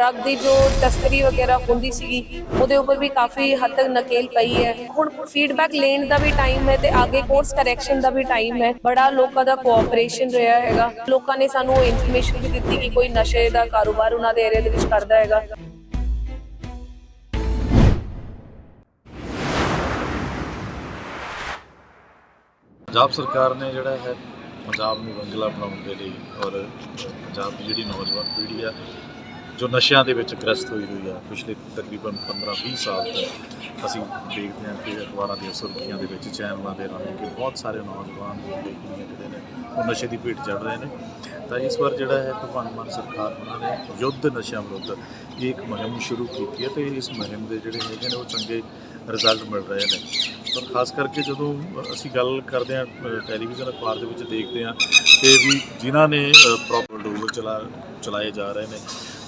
Drug ਦੀ ਜੋ ਤਸਕਰੀ ਵਗੈਰਾ ਹੁੰਦੀ ਸੀਗੀ, ਉਹਦੇ ਉੱਪਰ ਵੀ ਕਾਫੀ ਹੱਦ ਤੱਕ ਨਕੇਲ ਪਈ ਹੈ। ਹੁਣ ਫੀਡਬੈਕ ਲੈਣ ਦਾ ਵੀ ਟਾਈਮ ਹੈ ਤੇ ਅੱਗੇ ਕੋਰਸ ਕਰੈਕਸ਼ਨ ਦਾ ਵੀ ਟਾਈਮ ਹੈ। ਬੜਾ ਲੋਕਾਂ ਦਾ ਕੋਆਪਰੇਸ਼ਨ ਰਿਹਾ ਹੈਗਾ। ਲੋਕਾਂ ਨੇ ਸਾਨੂੰ ਇਨਫੋਰਮੇਸ਼ਨ ਵੀ ਦਿੱਤੀ ਕਿ ਕੋਈ ਨਸ਼ੇ ਦਾ ਕਾਰੋਬਾਰ ਉਹਨਾਂ ਦੇ ਏਰੀਆ ਦੇ ਵਿੱਚ ਕਰਦਾ ਹੈਗਾ। ਪੰਜਾਬ ਸਰਕਾਰ ਨੇ ਜਿਹੜਾ ਹੈ, ਪੰਜਾਬ ਨੂੰ ਰੰਗਲਾ ਬਣਾਉਣ ਦੇ ਲਈ ਔਰ ਪੰਜਾਬ ਦੀ ਜਿਹੜੀ ਨੌਜਵਾਨ ਪੀੜ੍ਹੀ ਆ ਜੋ ਨਸ਼ਿਆਂ ਦੇ ਵਿੱਚ ਗ੍ਰਸਤ ਹੋਈ ਹੋਈ ਆ, ਪਿਛਲੇ ਤਕਰੀਬਨ 15-20 ਸਾਲ ਤੋਂ ਅਸੀਂ ਦੇਖਦੇ ਹਾਂ ਕਿ ਅਖਬਾਰਾਂ ਦੀਆਂ ਸੁਰਖੀਆਂ ਦੇ ਵਿੱਚ, ਚੈਨਲਾਂ ਦੇ ਰਾਹੀਂ ਕਿ ਬਹੁਤ ਸਾਰੇ ਨੌਜਵਾਨ ਮੁੰਡੇ ਕੁੜੀਆਂ ਜਿਹੜੇ ਨੇ, ਉਹ ਨਸ਼ੇ ਦੀ ਭੇਟ ਚੜ ਰਹੇ ਨੇ। ਤਾਂ ਇਸ ਵਾਰ ਜਿਹੜਾ ਹੈ ਭਗਵੰਤ ਮਾਨ ਸਰਕਾਰ ਉਹਨਾਂ ਨੇ ਯੁੱਧ ਨਸ਼ਿਆਂ ਵਿਰੁੱਧ ਇਹ ਇੱਕ ਮੁਹਿੰਮ ਸ਼ੁਰੂ ਕੀਤੀ ਹੈ ਤੇ ਇਸ ਮੁਹਿੰਮ ਦੇ ਜਿਹੜੇ ਹੈਗੇ ਨੇ ਉਹ ਚੰਗੇ ਰਿਜ਼ਲਟ ਮਿਲ ਰਹੇ ਨੇ। ਪਰ ਖਾਸ ਕਰਕੇ ਜਦੋਂ ਅਸੀਂ ਗੱਲ ਕਰਦੇ ਹਾਂ ਟੈਲੀਵਿਜ਼ਨ ਅਖਬਾਰ ਦੇ ਵਿੱਚ ਦੇਖਦੇ ਹਾਂ ਕਿ ਵੀ ਜਿਨ੍ਹਾਂ ਨੇ ਪ੍ਰੋਪਰ ਡੋਰ ਚਲਾ, ਚਲਾਏ ਜਾ ਰਹੇ ਨੇ,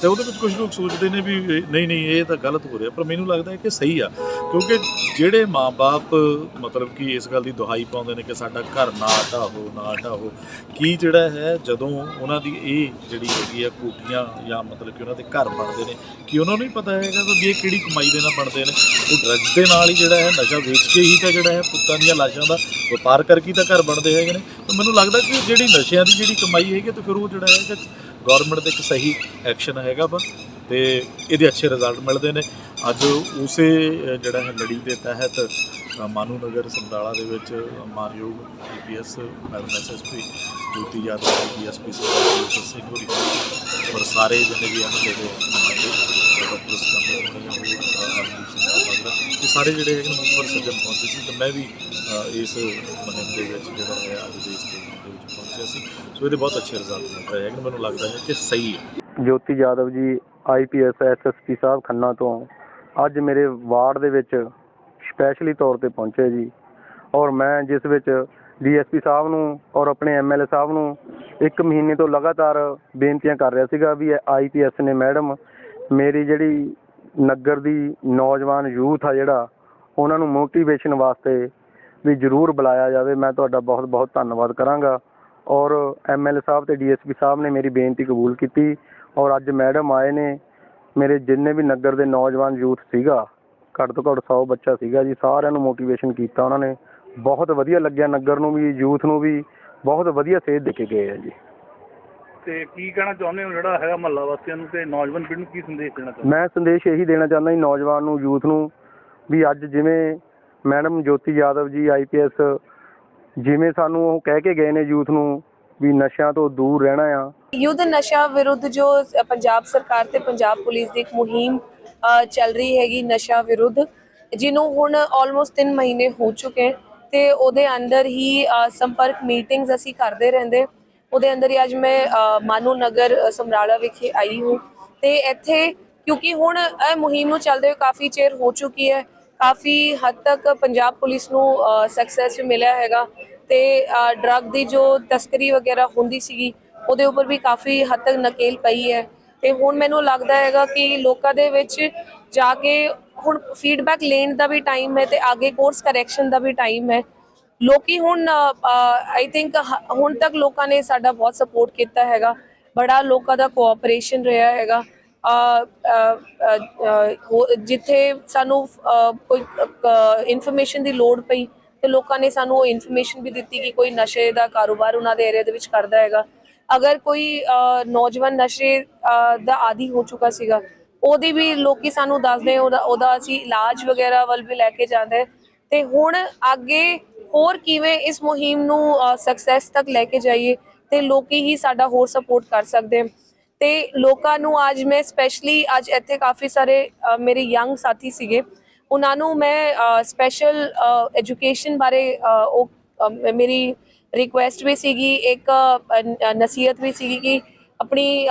ਤੇ ਉਹਦੇ ਵਿੱਚ ਕੁਝ ਲੋਕ ਸੋਚਦੇ ਨੇ ਵੀ ਨਹੀਂ ਨਹੀਂ, ਇਹ ਤਾਂ ਗਲਤ ਹੋ ਰਿਹਾ। ਪਰ ਮੈਨੂੰ ਲੱਗਦਾ ਹੈ ਕਿ ਸਹੀ ਆ, ਕਿਉਂਕਿ ਜਿਹੜੇ ਮਾਪੇ ਮਤਲਬ ਕਿ ਇਸ ਗੱਲ ਦੀ ਦੁਹਾਈ ਪਾਉਂਦੇ ਨੇ ਕਿ ਸਾਡਾ ਘਰ ਨਾ ਢਾਹੋ ਨਾ ਢਾਹੋ ਕੀ ਜਿਹੜਾ ਹੈ, ਜਦੋਂ ਉਹਨਾਂ ਦੀ ਇਹ ਜਿਹੜੀ ਹੈਗੀ ਆ ਕੋਠੀਆਂ ਜਾਂ ਮਤਲਬ ਕਿ ਉਹਨਾਂ ਦੇ ਘਰ ਬਣਦੇ ਨੇ, ਕਿ ਉਹਨਾਂ ਨੂੰ ਹੀ ਪਤਾ ਹੈਗਾ ਕਿ ਇਹ ਕਿਹੜੀ ਕਮਾਈ ਦੇ ਨਾਲ ਬਣਦੇ ਨੇ? ਉਹ ਡਰੱਗਸ ਦੇ ਨਾਲ ਹੀ ਜਿਹੜਾ ਹੈ ਨਸ਼ਾ ਵੇਚ ਕੇ ਹੀ ਤਾਂ ਜਿਹੜਾ ਹੈ ਪੁੱਤਾਂ ਦੀਆਂ ਲਾਸ਼ਾਂ ਦਾ ਵਪਾਰ ਕਰਕੇ ਹੀ ਤਾਂ ਘਰ ਬਣਦੇ ਹੈਗੇ ਨੇ। ਤਾਂ ਮੈਨੂੰ ਲੱਗਦਾ ਕਿ ਜਿਹੜੀ ਨਸ਼ਿਆਂ ਦੀ ਜਿਹੜੀ ਕਮਾਈ ਹੈਗੀ ਤੇ ਫਿਰ ਉਹ ਜਿਹੜਾ ਹੈ ਕਿ ਗਵਰਨਮੈਂਟ ਦਾ ਇੱਕ ਸਹੀ ਐਕਸ਼ਨ ਹੈਗਾ ਵਾ ਤੇ ਇਹਦੇ ਅੱਛੇ ਰਿਜ਼ਲਟ ਮਿਲਦੇ ਨੇ। ਅੱਜ ਉਸੇ ਜਿਹੜਾ ਹੈ ਲੜੀ ਦੇ ਤਹਿਤ ਮਾਨੂ ਨਗਰ ਸਮਰਾਲਾ ਦੇ ਵਿੱਚ ਮਾਨਯੋਗ IPS madam SSP Jyoti Yadav DSP Singh Singh ਹੋਰੀ ਔਰ ਸਾਰੇ ਜਿਹਨੇ ਵੀ ਐਮਐਲਏ ਦੇ ਨੁਮਾਇੰਦੇ ਡਾਕਟਰ ਸਤੰਦਰ ਹੋਣੀ ਹੋਰ ਹਰਦੀਪ ਸਿੰਘ ਬਾਗਰਾ ਇਹ ਸਾਰੇ ਜਿਹੜੇ ਹੈਗੇ ਨੇ ਮੁਖਬਰ ਸੱਜਣ ਪਹੁੰਚੇ ਸੀ ਤੇ ਮੈਂ ਵੀ ਇਸ ਮੁਹਿੰਮ ਦੇ ਵਿੱਚ ਜਿਹੜਾ ਹੈ ਅੱਜ ਦੇਸ਼ ਦੇ ਵਿੱਚ ਪਹੁੰਚਿਆ ਸੀ। ਸੋ ਇਹਦੇ ਬਹੁਤ ਅੱਛੇ ਰਿਜ਼ਲਟ ਮਿਲ ਰਹੇ ਮੈਨੂੰ ਲੱਗਦਾ ਹੈ ਕਿ ਸਹੀ ਹੈ। ਜੋਤੀ ਯਾਦਵ ਜੀ ਆਈਪੀਐਸ ਐਸਐਸਪੀ ਸਾਹਿਬ ਖੰਨਾ ਤੋਂ ਅੱਜ ਮੇਰੇ ਵਾਰਡ ਦੇ ਵਿੱਚ ਸਪੈਸ਼ਲੀ ਤੌਰ ਤੇ ਪਹੁੰਚੇ ਜੀ। ਔਰ ਮੈਂ ਜਿਸ ਵਿੱਚ ਡੀਐਸਪੀ ਸਾਹਿਬ ਨੂੰ ਔਰ ਆਪਣੇ ਐਮਐਲਏ ਸਾਹਿਬ ਨੂੰ ਇੱਕ ਮਹੀਨੇ ਤੋਂ ਲਗਾਤਾਰ ਬੇਨਤੀਆਂ ਕਰ ਰਿਹਾ ਸੀਗਾ ਵੀ ਆਈਪੀਐਸ ਨੇ ਮੈਡਮ, ਮੇਰੀ ਜਿਹੜੀ ਨਗਰ ਦੀ ਨੌਜਵਾਨ ਯੂਥ ਆ ਜਿਹੜਾ, ਉਹਨਾਂ ਨੂੰ ਮੋਟੀਵੇਸ਼ਨ ਵਾਸਤੇ ਵੀ ਜ਼ਰੂਰ ਬੁਲਾਇਆ ਜਾਵੇ। ਮੈਂ ਤੁਹਾਡਾ ਬਹੁਤ ਬਹੁਤ ਧੰਨਵਾਦ ਕਰਾਂਗਾ। ਔਰ ਐਮਐਲਏ ਸਾਹਿਬ ਤੇ ਡੀਐਸਪੀ ਸਾਹਿਬ ਨੇ ਮੇਰੀ ਬੇਨਤੀ ਕਬੂਲ ਕੀਤੀ। ਔਰ ਅੱਜ ਮੈਡਮ ਆਏ ਨੇ, ਮੇਰੇ ਜਿੰਨੇ ਵੀ ਨਗਰ ਦੇ ਨੌਜਵਾਨ ਯੂਥ ਸੀਗਾ, ਘੱਟ ਤੋਂ ਘੱਟ 100 ਬੱਚਾ ਸੀਗਾ ਜੀ, ਸਾਰਿਆਂ ਨੂੰ ਮੋਟੀਵੇਸ਼ਨ ਕੀਤਾ ਉਹਨਾਂ ਨੇ। ਬਹੁਤ ਵਧੀਆ ਲੱਗਿਆ ਨਗਰ ਨੂੰ ਵੀ, ਯੂਥ ਨੂੰ ਵੀ, ਬਹੁਤ ਵਧੀਆ ਸੇਧ ਦੇ ਕੇ ਗਏ ਆ ਜੀ। ਤੇ ਕੀ ਕਹਿਣਾ ਚਾਹੁੰਦੇ ਹੋ ਜਿਹੜਾ ਹੈਗਾ ਮਹੱਲਾ ਵਾਸੀਆਂ ਨੂੰ ਤੇ ਨੌਜਵਾਨ ਪੀੜ੍ਹੀ ਨੂੰ ਕੀ ਸੰਦੇਸ਼ ਦੇਣਾ ਚਾਹੁੰਦੇ ਮੈਂ ਸੰਦੇਸ਼ ਇਹੀ ਦੇਣਾ ਚਾਹੁੰਦਾ ਜੀ ਨੌਜਵਾਨ ਨੂੰ ਯੂਥ ਨੂੰ ਵੀ ਅੱਜ ਜਿਵੇਂ ਮੈਡਮ ਜੋਤੀ ਯਾਦਵ ਜੀ ਆਈਪੀਐਸ ਜਿਵੇਂ ਸਾਨੂੰ ਉਹ ਕਹਿ ਕੇ ਗਏ ਨੇ ਯੂਥ ਨੂੰ ਵੀ ਨਸ਼ਿਆਂ ਤੋਂ ਦੂਰ ਰਹਿਣਾ ਆ। ਯੁੱਧ ਨਸ਼ਾ ਵਿਰੁੱਧ ਜੋ ਪੰਜਾਬ ਸਰਕਾਰ ਤੇ ਪੰਜਾਬ ਪੁਲਿਸ ਦੀ ਇੱਕ ਮੁਹਿੰਮ ਅ, ਚੱਲ ਰਹੀ ਹੈਗੀ ਨਸ਼ਾ ਵਿਰੁੱਧ ਜਿਹਨੂੰ ਹੁਣ ਆਲਮੋਸਟ 3 ਮਹੀਨੇ ਹੋ ਚੁੱਕੇ ਹੈ ਤੇ ਉਹਦੇ ਅੰਦਰ ਹੀ ਅ, ਸੰਪਰਕ ਮੀਟਿੰਗਸ ਅਸੀਂ ਕਰਦੇ ਰਹਿੰਦੇ। ਉਹਦੇ ਅੰਦਰ ਹੀ ਅੱਜ ਮੈਂ ਮਾਨੂ ਨਗਰ ਸਮਰਾਲਾ ਵਿਖੇ ਆਈ ਹੂੰ। ਤੇ ਇੱਥੇ ਕਿਉਂਕਿ ਹੁਣ ਇਹ ਮੁਹਿੰਮ ਨੂੰ ਚੱਲਦੇ ਹੋਏ ਕਾਫੀ ਚਿਰ ਹੋ ਚੁੱਕੀ ਹੈ। ਕਾਫੀ ਹੱਦ ਤੱਕ ਪੰਜਾਬ ਪੁਲਿਸ ਨੂੰ ਸਕਸੈਸ ਮਿਲਿਆ ਹੈਗਾ। ਤੇ ਡਰੱਗ ਦੀ ਜੋ ਤਸਕਰੀ ਵਗੈਰਾ ਹੁੰਦੀ ਸੀਗੀ, ਉਹਦੇ ਉੱਪਰ ਵੀ ਕਾਫੀ ਹੱਦ ਤੱਕ ਨਕੇਲ ਪਈ ਹੈ। ਤੇ ਹੁਣ ਮੈਨੂੰ ਲੱਗਦਾ ਹੈਗਾ ਕਿ ਲੋਕਾਂ ਦੇ ਵਿੱਚ ਜਾ ਕੇ ਹੁਣ ਫੀਡਬੈਕ ਲੈਣ ਦਾ ਵੀ ਟਾਈਮ ਹੈ ਤੇ ਅੱਗੇ ਕੋਰਸ ਕਰੈਕਸ਼ਨ ਦਾ ਵੀ ਟਾਈਮ ਹੈ। ਲੋਕੀ ਹੁਣ ਆਈ ਥਿੰਕ ਹੁਣ ਤੱਕ ਲੋਕਾਂ ਨੇ ਸਾਡਾ ਬਹੁਤ ਸਪੋਰਟ ਕੀਤਾ ਹੈਗਾ। ਬੜਾ ਲੋਕਾਂ ਦਾ ਕੋਆਪਰੇਸ਼ਨ ਰਿਹਾ ਹੈਗਾ। ਜਿੱਥੇ ਸਾਨੂੰ ਕੋਈ ਇਨਫੋਰਮੇਸ਼ਨ ਦੀ ਲੋੜ ਪਈ, ਤੇ ਲੋਕਾਂ ਨੇ ਸਾਨੂੰ ਉਹ ਇਨਫੋਰਮੇਸ਼ਨ ਵੀ ਦਿੱਤੀ ਕਿ ਕੋਈ ਨਸ਼ੇ ਦਾ ਕਾਰੋਬਾਰ ਉਹਨਾਂ ਦੇ ਏਰੀਆ ਦੇ ਵਿੱਚ ਕਰਦਾ ਹੈਗਾ। ਅਗਰ ਕੋਈ ਨੌਜਵਾਨ ਨਸ਼ੇ ਦਾ ਆਦੀ ਹੋ ਚੁੱਕਾ ਸੀਗਾ, ਉਹਦੀ ਵੀ ਲੋਕੀ ਸਾਨੂੰ ਦੱਸਦੇ ਉਹਦਾ ਉਹਦਾ ਅਸੀਂ ਇਲਾਜ ਵਗੈਰਾ ਵੱਲ ਵੀ ਲੈ ਕੇ ਜਾਂਦੇ। ਤੇ ਹੁਣ ਅੱਗੇ ਹੋਰ ਕਿਵੇਂ ਇਸ ਮੁਹਿੰਮ ਨੂੰ ਸਕਸੈਸ ਤੱਕ ਲੈ ਕੇ ਜਾਈਏ ਤੇ ਲੋਕੀ ਹੀ ਸਾਡਾ ਹੋਰ ਸਪੋਰਟ ਕਰ ਸਕਦੇ। ਹਨ ਤੇ ਲੋਕਾਂ ਨੂੰ ਅੱਜ ਮੈਂ ਸਪੈਸ਼ਲੀ ਅੱਜ ਇੱਥੇ ਕਾਫੀ ਸਾਰੇ ਮੇਰੇ ਯੰਗ ਸਾਥੀ ਸੀਗੇ। ਉਹਨਾਂ ਨੂੰ ਮੈਂ ਸਪੈਸ਼ਲ ਐਜੂਕੇਸ਼ਨ ਬਾਰੇ ਉਹ ਮੇਰੀ ਰਿਕੁਐਸਟ ਵੀ ਸੀਗੀ, ਇੱਕ ਨਸੀਹਤ ਵੀ ਸੀਗੀ ਕਿ ਆਪਣੀ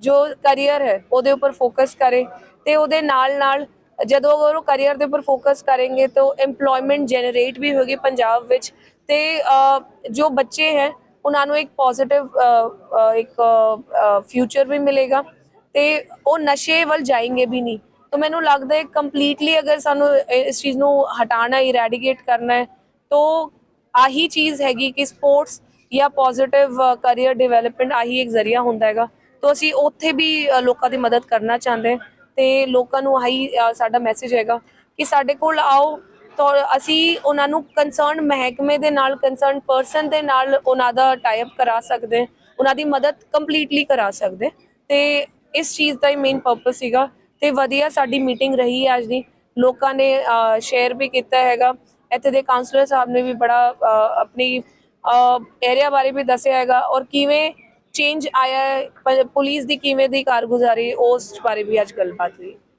ਜੋ ਕੈਰੀਅਰ ਹੈ, ਉਹਦੇ ਉੱਪਰ ਫੋਕਸ ਕਰੇ ਤੇ ਉਹਦੇ ਨਾਲ ਨਾਲ ਜਦੋਂ ਉਹ ਕੈਰੀਅਰ ਦੇ ਉੱਪਰ ਫੋਕਸ ਕਰਨਗੇ ਤਾਂ EMPLOYMENT ਜਨਰੇਟ ਵੀ ਹੋਗੀ ਪੰਜਾਬ ਵਿੱਚ ਤੇ ਜੋ ਬੱਚੇ ਹੈ, ਉਹਨਾਂ ਨੂੰ ਇੱਕ ਪੋਜ਼ਿਟਿਵ ਇੱਕ ਫਿਊਚਰ ਵੀ ਮਿਲੇਗਾ ਤੇ ਉਹ ਨਸ਼ੇ ਵੱਲ ਜਾਏਂਗੇ ਵੀ ਨਹੀਂ। ਤਾਂ ਮੈਨੂੰ ਲੱਗਦਾ ਹੈ ਕੰਪਲੀਟਲੀ ਅਗਰ ਸਾਨੂੰ ਇਸ ਚੀਜ਼ ਨੂੰ ਹਟਾਣਾ ਇਰੈਡੀਕੇਟ ਕਰਨਾ ਹੈ, ਤਾਂ ਆਹੀ ਚੀਜ਼ ਹੈਗੀ ਕਿ ਸਪੋਰਟਸ ਜਾਂ ਪੋਜ਼ਿਟਿਵ ਕੈਰੀਅਰ ਡਿਵੈਲਪਮੈਂਟ ਆਹੀ ਇੱਕ ਜ਼ਰੀਆ ਹੁੰਦਾ ਹੈਗਾ। ਤਾਂ ਅਸੀਂ ਉੱਥੇ ਵੀ ਲੋਕਾਂ ਦੀ ਮਦਦ ਕਰਨਾ ਚਾਹੁੰਦੇ ਹਾਂ। ਤੇ ਲੋਕਾਂ ਨੂੰ ਆਹੀ ਸਾਡਾ ਮੈਸੇਜ ਹੈਗਾ ਕਿ ਸਾਡੇ ਕੋਲ ਆਓ। ਤਾਂ ਅਸੀਂ ਉਹਨਾਂ ਨੂੰ ਕੰਸਰਨ ਮਹਿਕਮੇ ਦੇ ਨਾਲ ਕੰਸਰਨ ਪਰਸਨ ਦੇ ਨਾਲ ਉਹਨਾਂ ਦਾ ਟਾਈਪ ਕਰਾ ਸਕਦੇ, ਉਹਨਾਂ ਦੀ ਮਦਦ ਕੰਪਲੀਟਲੀ ਕਰਾ ਸਕਦੇ। ਹਾਂ ਤੇ ਇਸ ਚੀਜ਼ ਦਾ ਹੀ ਮੇਨ ਪਰਪਸ ਸੀਗਾ। ਤੇ ਵਧੀਆ ਸਾਡੀ ਮੀਟਿੰਗ ਰਹੀ ਹੈ ਅੱਜ ਦੀ। ਲੋਕਾਂ ਨੇ ਸ਼ੇਅਰ ਵੀ ਕੀਤਾ ਹੈਗਾ। ਇੱਥੇ ਦੇ ਕਾਉਂਸਲਰ ਸਾਹਿਬ ਨੇ ਵੀ ਬੜਾ ਆਪਣੀ ਏਰੀਆ ਬਾਰੇ ਵੀ ਦੱਸਿਆ ਹੈਗਾ। ਔਰ ਕਿਵੇਂ ਚੇਂਜ ਆਇਆ ਹੈ ਪ- ਪੁਲਿਸ ਦੀ ਕਿਵੇਂ ਦੀ ਕਾਰਗੁਜ਼ਾਰੀ, ਉਸ ਬਾਰੇ ਵੀ ਅੱਜ ਗੱਲਬਾਤ ਹੋਈ।